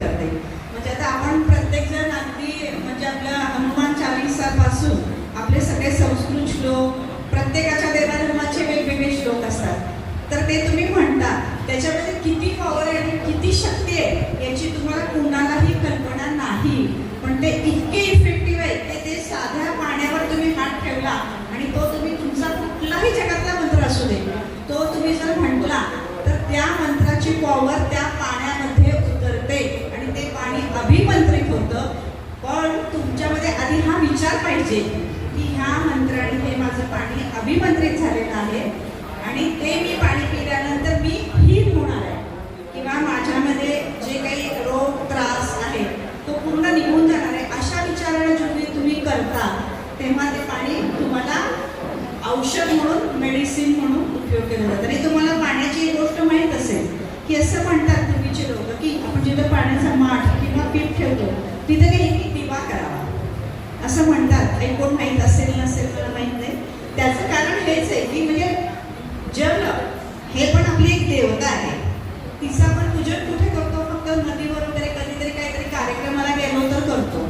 करते. म्हणजे आता आपण प्रत्येक जण अगदी म्हणजे आपल्या हनुमान चालिसापासून आपले सगळे संस्कृत श्लोक प्रत्येकाच्या देवाधर्माचे वेगवेगळे श्लोक असतात. तर ते तुम्ही म्हणता त्याच्यामध्ये किती पॉवर आहे आणि किती शक्ती आहे याची तुम्हाला कुणालाही कल्पना नाही. पण ते इतके इफेक्टिव्ह आहे की ते साध्या पाण्यावर तुम्ही हात ठेवला आणि तो तुम्ही तुमचा कुठलाही जगातला मंत्र असू दे तो तुम्ही जर म्हटला तर त्या मंत्राची पॉवर त्या पाण्यामध्ये उतरते आणि ते पाणी अभिमंत्रित होतं पण तुमच्यामध्ये आधी हा विचार पाहिजे की ह्या मंत्राने हे माझं पाणी अभिमंत्रित झालेलं आहे आणि ते मी पाणी पिल्यानंतर मी हीट होणार आहे किंवा माझ्यामध्ये जे काही रोग त्रास आहे तो पूर्ण निघून जाणार आहे अशा विचाराने जेव्हा तुम्ही करता तेव्हा ते पाणी तुम्हाला औषध म्हणून मेडिसिन म्हणून उपयोग केला जातो आणि तुम्हाला पाण्याची एक गोष्ट माहीत असेल की असं म्हणतात पूर्वीचे लोक की आपण जिथं पाण्याचा माठ किंवा पीठ ठेवतो तिथे काही एक दिवा करावा असं कोण माहीत असेल नसेल मला माहीत नाही. त्याचं कारण हेच आहे की म्हणजे जल हे पण आपली एक देवता आहे. तिचं आपण पूजन कुठे करतो? फक्त नदीवर वगैरे कधीतरी काहीतरी कार्यक्रमाला गेलो तर करतो.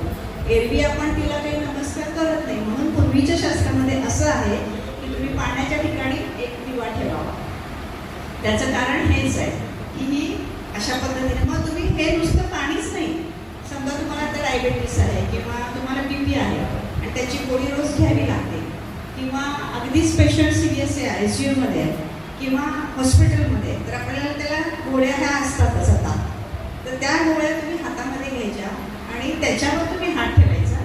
एरवी आपण तिला काही नमस्कार करत नाही. म्हणून पूर्वीच्या शास्त्रामध्ये असं आहे की तुम्ही पाण्याच्या ठिकाणी एक दिवा ठेवावा. त्याचं कारण हेच आहे की ही अशा पद्धतीने मग तुम्ही हे नुसतं पाणीच नाही. समजा तुम्हाला आता डायबेटीस आहे किंवा तुम्हाला बी पी आहे. त्याची गोळी रोज घ्यावी लागते. किंवा अगदी स्पेशल सिरियस आहे आय सी यूमध्ये आहे किंवा हॉस्पिटलमध्ये तर आपल्याला त्याला गोळ्या ह्या असतातच आता. तर त्या गोळ्या तुम्ही हातामध्ये घ्यायच्या आणि त्याच्यावर तुम्ही हात ठेवायचा.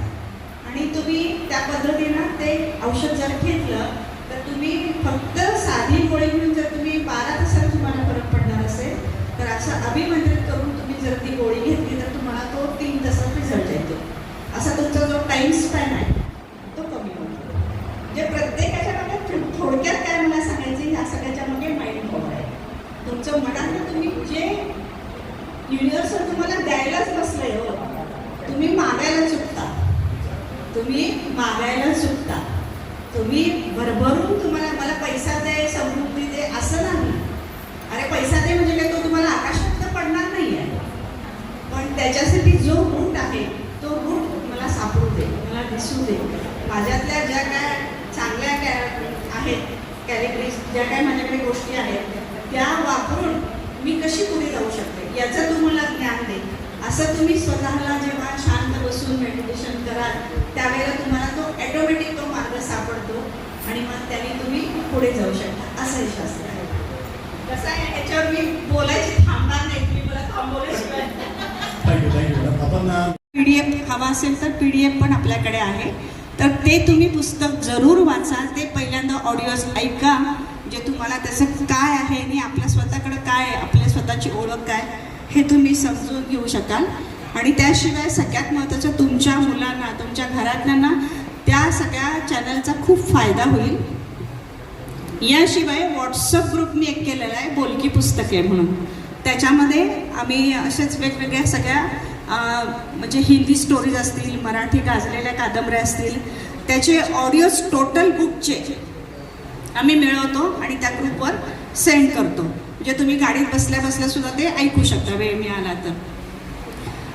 आणि तुम्ही त्या पद्धतीनं ते औषध जर घेतलं तर तुम्ही फक्त साधी गोळी घेऊन जर तुम्ही बारा तासात तुम्हाला फरक पडणार असेल तर असं अभिमंत्रित करून तुम्ही जर ती गोळी घेतली तर तुम्हाला तो तीन तासात रिझल्ट येतो. असा तुमचा जो टाईम स्पॅन आहे ह्या सगळ्याच्या मागे माइंड पॉवर आहे. तुमचं मनात तुम्ही जे युनिव्हर्सल तुम्हाला द्यायलाच बसलंय हो. तुम्ही मागायला चुकता. तुम्ही मागायला चुकता. तुम्ही भरभरून तुम्हाला मला पैसा दे समृद्धी दे असं नाही. अरे पैसा दे म्हणजे काय? तो तुम्हाला आकाशात तर पडणार नाही आहे पण त्याच्यासाठी जो रूट आहे तो रूट मला सापडू दे मला दिसू दे. माझ्यातल्या ज्या काय चांगल्या काय आहेत कॅरेक्टरीज ज्या काय माझ्याकडे गोष्टी आहेत त्या वापरून मी कशी पुढे जाऊ शकते? याचं तुम्हाला ज्ञान दे. असं तुम्ही स्वतःला जेव्हा शांत बसून मेडिटेशन कराल त्यावेळेला तुम्हाला तो ॲटोमॅटिक तो मार्ग सापडतो आणि मग त्याने तुम्ही पुढे जाऊ शकता. असं हे शास्त्र आहे. कसं आहे याच्यावर मी बोलायची थांबणार नाही. तुम्ही मला थांबवल्याशिवाय. पी डी एफ हवा असेल तर पी डी एफ पण आपल्याकडे आहे. तर ते तुम्ही पुस्तक जरूर वाचाल. ते पहिल्यांदा ऑडिओज ऐका. जे तुम्हाला त्याचं काय आहे आणि आपल्या स्वतःकडं काय आहे आपल्या स्वतःची ओळख काय हे तुम्ही समजून घेऊ शकाल. आणि त्याशिवाय सगळ्यात महत्त्वाचं तुमच्या मुलांना तुमच्या घरातल्यांना त्या सगळ्या चॅनलचा खूप फायदा होईल. याशिवाय व्हॉट्सअप ग्रुप मी एक केलेला आहे बोलकी पुस्तके म्हणून. त्याच्यामध्ये आम्ही असेच वेगवेगळ्या सगळ्या म्हणजे हिंदी स्टोरीज असतील मराठी गाजलेल्या कादंबऱ्या असतील त्याचे ऑडिओज टोटल बुकचे आम्ही मिळवतो आणि त्या ग्रुपवर सेंड करतो. म्हणजे तुम्ही गाडीत बसल्या बसल्या सुद्धा ते ऐकू शकता वेळ मिळाला तर.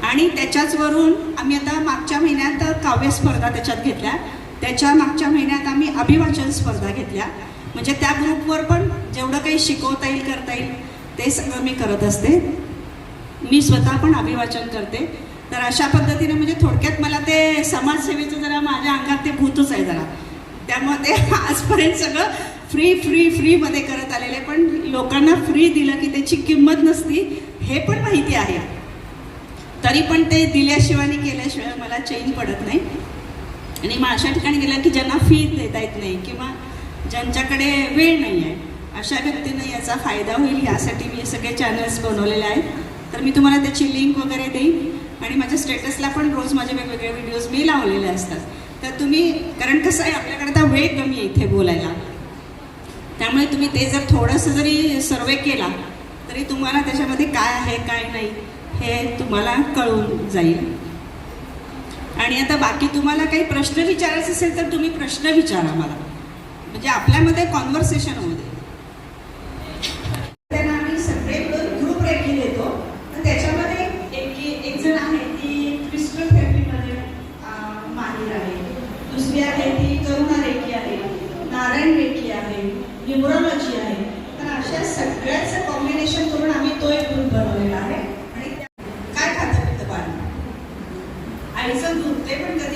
आणि त्याच्याचवरून आम्ही आता मागच्या महिन्यात काव्य स्पर्धा त्याच्यात घेतल्या. त्याच्या मागच्या महिन्यात आम्ही अभिवाचन स्पर्धा घेतल्या. म्हणजे त्या ग्रुपवर पण जेवढं काही शिकवता येईल करता येईल ते सगळं मी करत असते. मी स्वतः पण अभिवाचन करते. तर अशा पद्धतीने म्हणजे थोडक्यात मला ते समाजसेवेचं जरा माझ्या अंगात ते भूतच आहे जरा. त्यामुळे ते आजपर्यंत सगळं फ्री फ्री फ्रीमध्ये करत आलेले. पण लोकांना फ्री दिलं की त्याची किंमत नसती हे पण माहिती आहे. तरी पण ते दिल्याशिवाय आणि केल्याशिवाय मला चेंज पडत नाही. आणि मग अशा ठिकाणी गेलं की ज्यांना फी देता येत नाही किंवा ज्यांच्याकडे वेळ नाही आहे अशा व्यक्तींना याचा फायदा होईल. यासाठी मी सगळे चॅनल्स बनवलेले आहेत. तर मी तुम्हाला त्याची लिंक वगैरे देईन. आणि माझ्या स्टेटसला पण रोज माझे वेगवेगळे व्हिडिओज मी लावलेले असतात. तर तुम्ही कारण कसं आहे आपल्याकडे आता वेळ कमी आहे इथे बोलायला. त्यामुळे तुम्ही ते जर थोडंसं जरी सर्वे केला तरी तुम्हाला त्याच्यामध्ये काय आहे काय नाही हे तुम्हाला कळून जाईल. आणि आता बाकी तुम्हाला काही प्रश्न विचारायचे असेल तर तुम्ही प्रश्न विचारा मला. म्हणजे आपल्यामध्ये कॉन्व्हर्सेशन होईल तो एक ग्रुप बनवलेला आहे. आणि काय खातं पितं पाणी? आईचं दूध ते पण कधी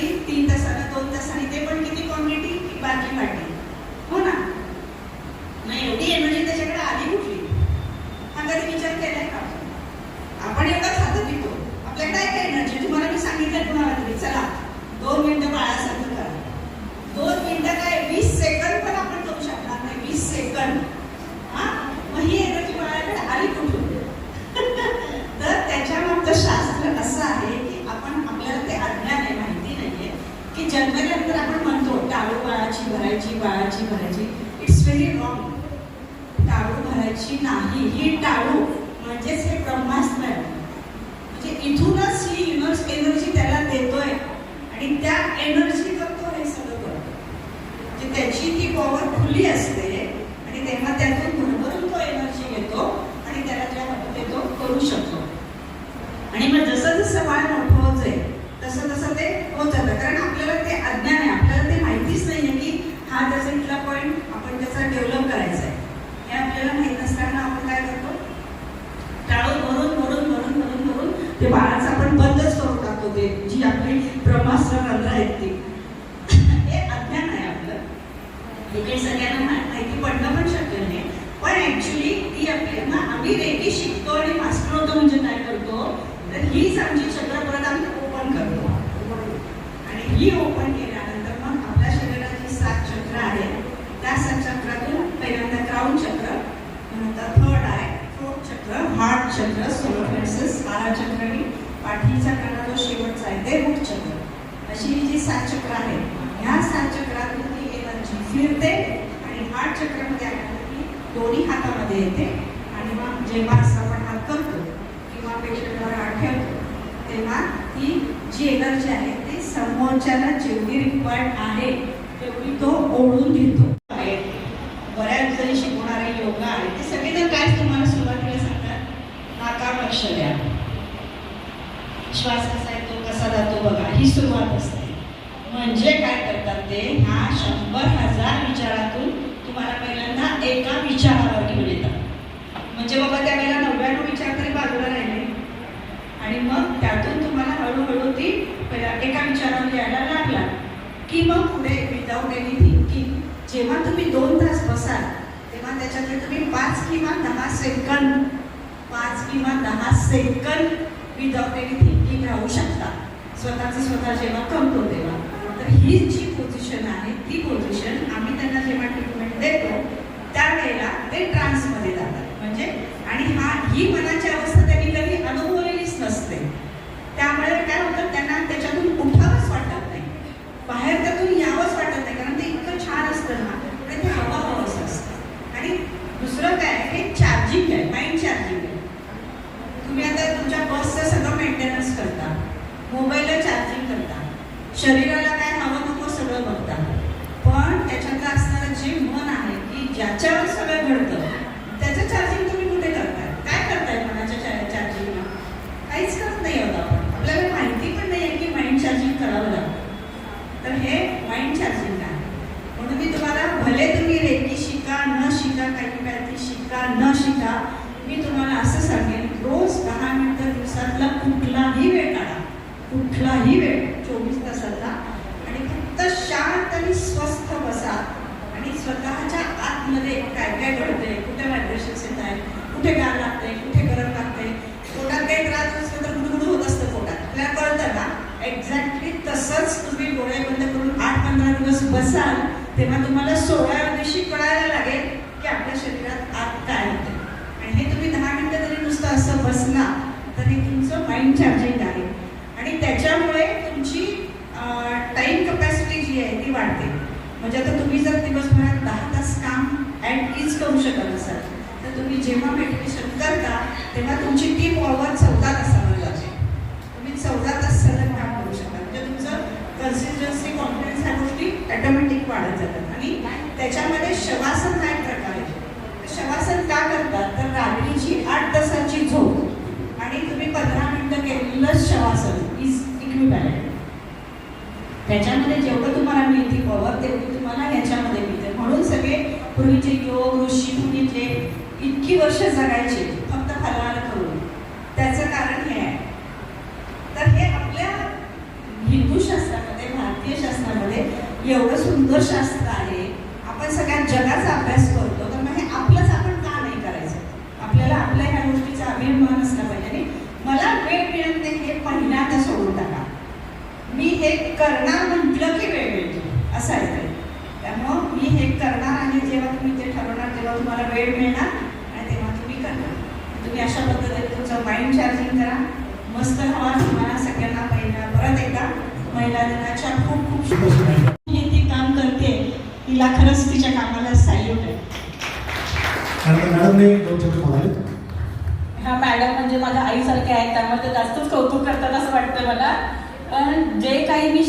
इट्स व्हेरी रॉंग टाळू भरायची नाही. ही टाळू म्हणजेच हे ब्रह्मास्त्र आहे. म्हणजे इथूनच ही युनिवर्स एनर्जी त्याला देतोय आणि त्या एनर्जी करतो हे सगळं करतो. म्हणजे त्याची ती पॉवर खुली असते आणि तेव्हा त्यातून भरभरून तो एनर्जी घेतो आणि त्याला ज्या वाटते तो करू शकतो. आणि मग जसं जसं बाळ मोठं होत जाईल तसं तसं ते होत जातं. कारण आपल्याला ते अज्ञान आहे. आपल्याला ते माहितीच नाही आहे की हा त्याचा इथला पॉईंट आपण त्याचा डेव्हलप करायचा आहे. हे आपल्याला माहीत नसताना आपण काय करतो? टाळून भरून भरून भरून भरून भरून ते बाळाचं आपण बंदच करून टाकतो ते जी आपली ब्रह्मास्त्र रंध्र आहेत ती. हे अज्ञान आहे आपलं. हे सगळ्यांना माहिती पडणं पण शक्य नाही. पण ऍक्च्युली ती आपली ना आम्ही रेटी शिकतो आणि मास्टर होतो म्हणजे काय करतो? तर हीच आमची चक्र परत आम्ही ओपन करतो. आणि ही ओपन चक्र सोलर प्लेसेस बारा चक्र आणि पाठीचा कणा जो शेवटचा आहे ते मुठ चक्र अशी ही जी सात चक्र आहेत ह्या सात चक्रातून ती एनर्जी फिरते आणि हार्ट चक्रामध्ये आल्यानंतर ती दोन्ही हातामध्ये येते. आणि मग जेव्हा असं आपण हात करतो किंवा पेशंटवर हात ठेवतो तेव्हा ती जी एनर्जी आहे ती समोरच्याला जेवढी रिक्वायर्ड आहे तेवढी तो ओढून घेतो. बऱ्याच जणी शिकवणारे योगा आहे ते सगळेजण काय तुम्हाला सांगतात लक्ष द्या. श्वास कसा येतो कसा जातो बघा. ही सुरुवात असते. म्हणजे काय करतात ते? ह्या शंभर हजार विचारातून तुम्हाला पहिल्यांदा एका विचारावर घेऊन येतात. म्हणजे बाबा त्यावेळेला नव्याण्णव विचार तरी बाजूला राहिले. आणि मग त्यातून तुम्हाला हळूहळू ती एका विचारावर यायला लागला. की मग पुढे विदाऊट एनी थिंकिंग जेव्हा तुम्ही दोन तास बसाल तेव्हा त्याच्यातले तुम्ही पाच किंवा दहा सेकंद किंवा दहा सेकंद विदाउट एनी थिंकिंग राहू शकता स्वतःचं स्वतः जेव्हा कमतो तेव्हा. तर ही जी पोझिशन आहे ती पोझिशन आम्ही त्यांना जेव्हा ट्रीटमेंट देतो त्यावेळेला ते ट्रान्समध्ये जातात. म्हणजे आणि हा ही मनाची अवस्था त्यांनी कधी अनुभवलेलीच नसते. त्यामुळे काय होतं त्यांना त्याच्यातून उठावंच वाटत नाही बाहेर त्यातून यावंच वाटत नाही कारण ते इतकं छान असतं ना आणि ते हवा हवंच असतं आणि दुसरं काय हे चार्जिंग आहे माइंड चार्जिंग आहे तुम्ही आता तुमच्या बसचं सगळं मेंटेनन्स करता मोबाईलला चार्जिंग करता शरीराला काय हवं नको सगळं बघता पण त्याच्यातलं असणारं जे मन आहे की सगळं घडतं. त्याचं चार्जिंग तुम्ही कुठे करताय? काय करताय मनाच्या चार्जिंगला काहीच करत नाही होतं आपण. आपल्याला माहिती पण नाही आहे की माइंड चार्जिंग करावं लागतं. तर हे माइंड चार्जिंग आहे. म्हणून मी तुम्हाला भले तुम्ही रेकी शिका न शिका काही काहीतरी शिका न शिका मी तुम्हाला असं सांगेन रोज दहा मिनिटं दिवसातला कुठलाही वेळ काढा. कुठलाही वेळ चोवीस तासातला आणि फक्त शांत आणि स्वस्थ बसा आणि स्वतःच्या आतमध्ये काय काय घडतंय कुठे व्हायब्रेशन्स येत आहेत कुठे गार लागतंय कुठे गरम लागतंय? पोटात काही त्रास असले तर गुडगुड होत असतं पोटात आपल्याला कळतं ना एक्झॅक्टली तसंच तुम्ही डोळे बंद करून आठ पंधरा दिवस बसाल तेव्हा तुम्हाला सोळाव्या दिवशी कळायला लागेल की आपल्या शरीरात आत काय होतं. आणि हे तुम्ही दहा मिनटं तरी नुसतं असं बसला तरी तुमचं माइंड चार्जिंग आहे. आणि त्याच्यामुळे तुमची टाईम कपॅसिटी जी आहे ती वाढते. म्हणजे आता तुम्ही जर दिवसभरात दहा तास काम ॲट इज करू शकत असाल तर तुम्ही जेव्हा मेडिटेशन करता तेव्हा तुमची टीम ऑवर चौदा तासावर जाते. तुम्ही चौदा तास सलग काम करू शकता. म्हणजे तुमचं कन्सिस्टन्सी कॉन्फिडन्स ह्या गोष्टी ॲटोमॅटिक वाढत जातात. आणि त्याच्यामध्ये शवासन हा एक प्रकार आहे. शवासन का करतात? तर रात्रीची आठ तासाची झोप. आणि तुम्ही पंधरा मिनटं केलेलं शवासन इज इक्विबॅलंट त्याच्यामध्ये जेवढं तुम्हाला मिळते पॉवर तेवढी तुम्हाला ह्याच्यामध्ये मिळते. म्हणून सगळे पूर्वीचे योग ऋषी मुनीतले इतकी वर्ष जगायचे फक्त फलवार करून. त्याचं कारण हे आहे. तर हे आपल्या हिंदू शास्त्रामध्ये भारतीय शास्त्रामध्ये एवढं सुंदर शास्त्र आहे. आपण सगळ्या जगाचा अभ्यास करतो तर मग हे आपलंच आपण का नाही करायचं? आपल्याला आपल्या ह्या गोष्टीचा अभिमान असला पाहिजे. आणि मला वेळ मिळत नाही हे पहिल्यांदा सोडून टाका. मी हे करणार म्हटलं की वेळ मिळतो असं आहे त्यामुळं मी हे करणार आणि जेव्हा तुम्ही ते ठरवणार तेव्हा तुम्हाला वेळ मिळणार. तुम्ही अशा पद्धतीने तुमचं माइंड चार्जिंग करा. मस्त हवा तुम्हाला सगळ्यांना पहिला परत एकदा महिला दिनाच्या खूप खूप शुभेच्छा. हे ती काम करते तिला खरंच तिच्या कामाला सॅल्यूट आहे. ह्या मॅडम म्हणजे माझ्या आईसारख्या आहेत त्यामुळे ते जास्तच कौतुक करतात असं वाटतं मला. पण जे काही मी